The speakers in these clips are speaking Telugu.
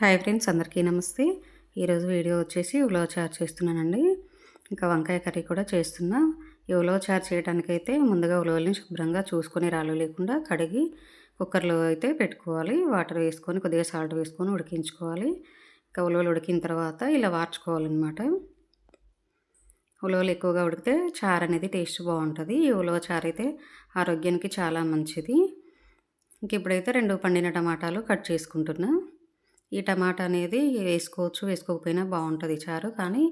హాయ్ ఫ్రెండ్స్ అందరికీ నమస్తే. ఈరోజు వీడియో వచ్చేసి ఉలవ చారు చేస్తున్నానండి. ఇంకా వంకాయ కర్రీ కూడా చేస్తున్నా. ఈ ఉలవ చారు చేయడానికైతే ముందుగా ఉలవల్ని శుభ్రంగా చూసుకొని రాళ్ళు లేకుండా కడిగి కుక్కర్లో అయితే పెట్టుకోవాలి. వాటర్ వేసుకొని కొద్దిగా సాల్ట్ వేసుకొని ఉడికించుకోవాలి. ఇంకా ఉలవలు ఉడికిన తర్వాత ఇలా వార్చుకోవాలన్నమాట. ఉలవలు ఎక్కువగా ఉడికితే చారు అనేది టేస్ట్ బాగుంటుంది. ఈ ఉలవ చారు అయితే ఆరోగ్యానికి చాలా మంచిది. ఇంక ఇప్పుడైతే రెండు పండిన టమాటాలు కట్ చేసుకుంటున్నాను ఈ టమాటా అనేది వేసుకోవచ్చు. వేసుకోకపోయినా బాగుంటుంది చారు. కానీ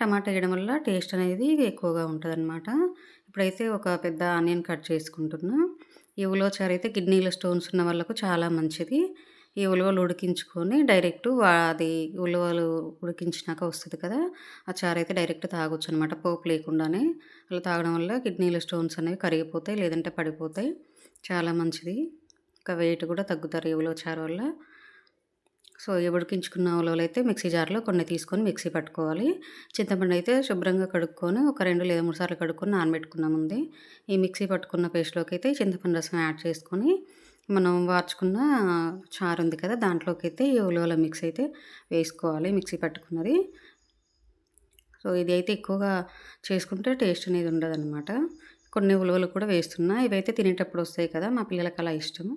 టమాటా వేయడం వల్ల టేస్ట్ అనేది ఎక్కువగా ఉంటుంది అనమాట ఇప్పుడైతే ఒక పెద్ద ఆనియన్ కట్ చేసుకుంటున్నా. ఈ ఉలవ చారు అయితే కిడ్నీలో స్టోన్స్ ఉన్న వాళ్ళకు చాలా మంచిది. ఈ ఉలవలు ఉడికించుకొని డైరెక్ట్ అది ఉలవలు ఉడికించినాక వస్తుంది కదా ఆ చారు అయితే డైరెక్ట్ తాగొచ్చు అనమాట పోపు లేకుండానే. అలా తాగడం వల్ల కిడ్నీలో స్టోన్స్ అనేవి కరిగిపోతాయి లేదంటే పడిపోతాయి. చాలా మంచిది. ఇంకా వెయిట్ కూడా తగ్గుతారు ఈ ఉలవ చారు వల్ల. సో ఉడికించుకున్న ఉలవలు అయితే మిక్సీ జార్లో కొన్ని తీసుకొని మిక్సీ పట్టుకోవాలి. చింతపండు అయితే శుభ్రంగా కడుక్కొని ఒక రెండు లేదా మూడు సార్లు కడుక్కొని నానబెట్టుకున్నాం ఉంది ఈ మిక్సీ పట్టుకున్న పేస్ట్లోకి అయితే చింతపండు రసం యాడ్ చేసుకొని మనం వార్చుకున్న చారు ఉంది కదా దాంట్లోకి అయితే ఈ ఉలవల మిక్స్ అయితే వేసుకోవాలి మిక్సీ పట్టుకున్నది. సో ఇది అయితే ఎక్కువగా చేసుకుంటే టేస్ట్ అనేది ఉండదు కొన్ని ఉలవలు కూడా వేస్తున్నా. ఇవైతే తినేటప్పుడు వస్తాయి కదా మా పిల్లలకి అలా ఇష్టం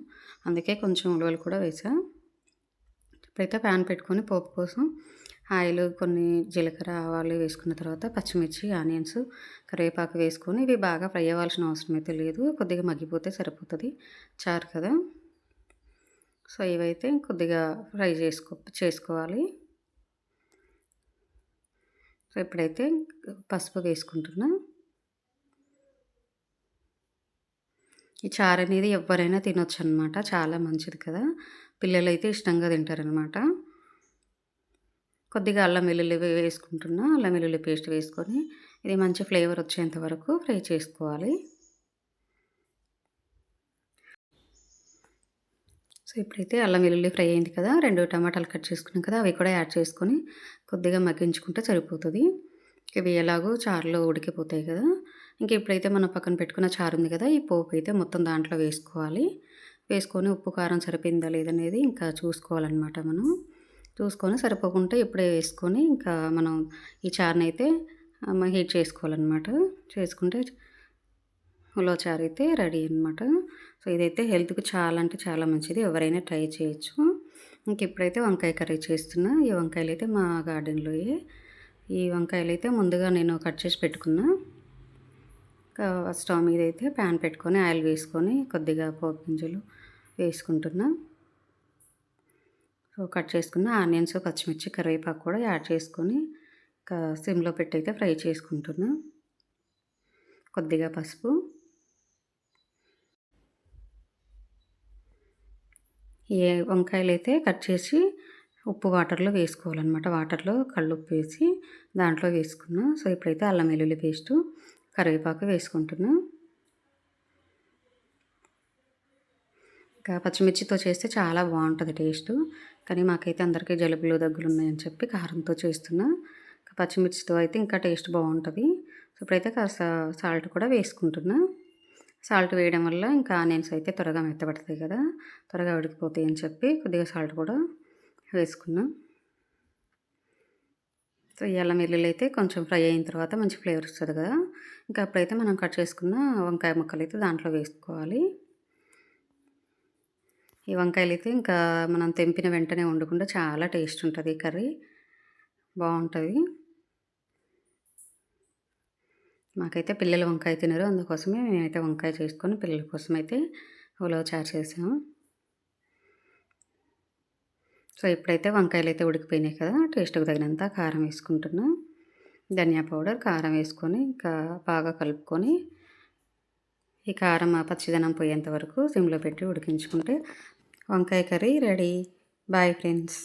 అందుకే కొంచెం ఉలవలు కూడా వేసా. ఇప్పుడైతే ప్యాన్ పెట్టుకొని పోపు కోసం ఆయిల్ కొన్ని జీలకర్ర ఆవాలు వేసుకున్న తర్వాత పచ్చిమిర్చి ఆనియన్స్ కరివేపాకు వేసుకొని ఇవి బాగా ఫ్రై అవ్వాల్సిన అవసరం అయితే లేదు. కొద్దిగా మగ్గిపోతే సరిపోతుంది. చారు కదా? సో ఇవైతే కొద్దిగా ఫ్రై చేసుకో చేసుకోవాలి. సో ఇప్పుడైతే పసుపు వేసుకుంటున్నా. ఈ చారు అనేది ఎవరైనా తినొచ్చు అనమాట చాలా మంచిది కదా? పిల్లలు అయితే ఇష్టంగా తింటారనమాట కొద్దిగా అల్లం వెల్లుల్లి వేసుకుంటున్నా. అల్లం వెల్లుల్లి పేస్ట్ వేసుకొని ఇది మంచి ఫ్లేవర్ వచ్చేంత వరకు ఫ్రై చేసుకోవాలి. సో ఇప్పుడైతే అల్లం వెల్లుల్లి ఫ్రై అయింది కదా రెండు టమాటాలు కట్ చేసుకున్నాం కదా అవి కూడా యాడ్ చేసుకొని కొద్దిగా మగ్గించుకుంటే సరిపోతుంది. ఇవి ఎలాగో చారులో ఉడికిపోతాయి కదా. ఇంక ఇప్పుడైతే మనం పక్కన పెట్టుకున్న చారు ఉంది కదా ఈ పోపు అయితే మొత్తం దాంట్లో వేసుకోవాలి. వేసుకొని ఉప్పు కారం సరిపోయిందా లేదనేది ఇంకా చూసుకోవాలన్నమాట మనం. చూసుకొని సరిపోకుంటే ఇప్పుడే వేసుకొని ఇంకా మనం ఈ చారుని అయితే హీట్ చేసుకోవాలన్నమాట. చేసుకుంటే ఉలవ చారు అయితే రెడీ అనమాట సో ఇదైతే హెల్త్కి చాలా అంటే చాలా మంచిది. ఎవరైనా ట్రై చేయొచ్చు. ఇంక ఇప్పుడైతే వంకాయ కర్రీ చేస్తున్నా. ఈ వంకాయలు అయితే మా గార్డెన్లో ఈ వంకాయలు అయితే ముందుగా నేను కట్ చేసి పెట్టుకున్నా. స్టవ్ మీద అయితే ప్యాన్ పెట్టుకొని ఆయిల్ వేసుకొని కొద్దిగా పోపు గింజలు వేసుకుంటున్నా. సో కట్ చేసుకున్న ఆనియన్స్ పచ్చిమిర్చి కరివేపాకు కూడా యాడ్ చేసుకొని సిమ్లో పెట్టి అయితే ఫ్రై చేసుకుంటున్నా. కొద్దిగా పసుపు. ఏ వంకాయలు అయితే కట్ చేసి ఉప్పు వాటర్లో వేసుకోవాలన్నమాట. వాటర్లో కళ్ళుప్పు వేసి దాంట్లో వేసుకున్నా. సో ఇప్పుడైతే అల్లం వెల్లుల్లి పేస్టు కరివేపాకు వేసుకుంటున్నా. ఇంకా పచ్చిమిర్చితో చేస్తే చాలా బాగుంటుంది టేస్ట్. కానీ మాకైతే అందరికీ జలుబులు దగ్గులు ఉన్నాయని చెప్పి కారంతో చేస్తున్నా. పచ్చిమిర్చితో అయితే ఇంకా టేస్ట్ బాగుంటుంది. సో ఇప్పుడైతే కాస్త సాల్ట్ కూడా వేసుకుంటున్నా. సాల్ట్ వేయడం వల్ల ఇంకా ఆనియన్స్ అయితే త్వరగా మెత్తబడతాయి కదా. త్వరగా ఉడికిపోతాయి అని చెప్పి కొద్దిగా సాల్ట్ కూడా వేసుకున్నాను సో ఈ అల్లం వెల్లుల్లి అయితే కొంచెం ఫ్రై అయిన తర్వాత మంచి ఫ్లేవర్ వస్తుంది కదా. ఇంకా అప్పుడైతే మనం కట్ చేసుకున్న వంకాయ ముక్కలు అయితే దాంట్లో వేసుకోవాలి. ఈ వంకాయలు అయితే ఇంకా మనం తెంపిన వెంటనే వండుకుంటే చాలా టేస్ట్ ఉంటుంది ఈ కర్రీ. బాగుంటుంది. మాకైతే పిల్లలు వంకాయ తినరు అందుకోసమే మేమైతే వంకాయ చేసుకొని పిల్లల కోసం అయితే ఉలవ చారు చేసాము. సో ఇప్పుడైతే వంకాయలు అయితే ఉడికిపోయినాయి కదా టేస్ట్కి తగినంత కారం వేసుకుంటున్నా. ధనియా పౌడర్ కారం వేసుకొని ఇంకా బాగా కలుపుకొని ఈ కారం పచ్చిదనం పోయేంత వరకు సిమ్లో పెట్టి ఉడికించుకుంటే వంకాయ కర్రీ రెడీ. Bye friends.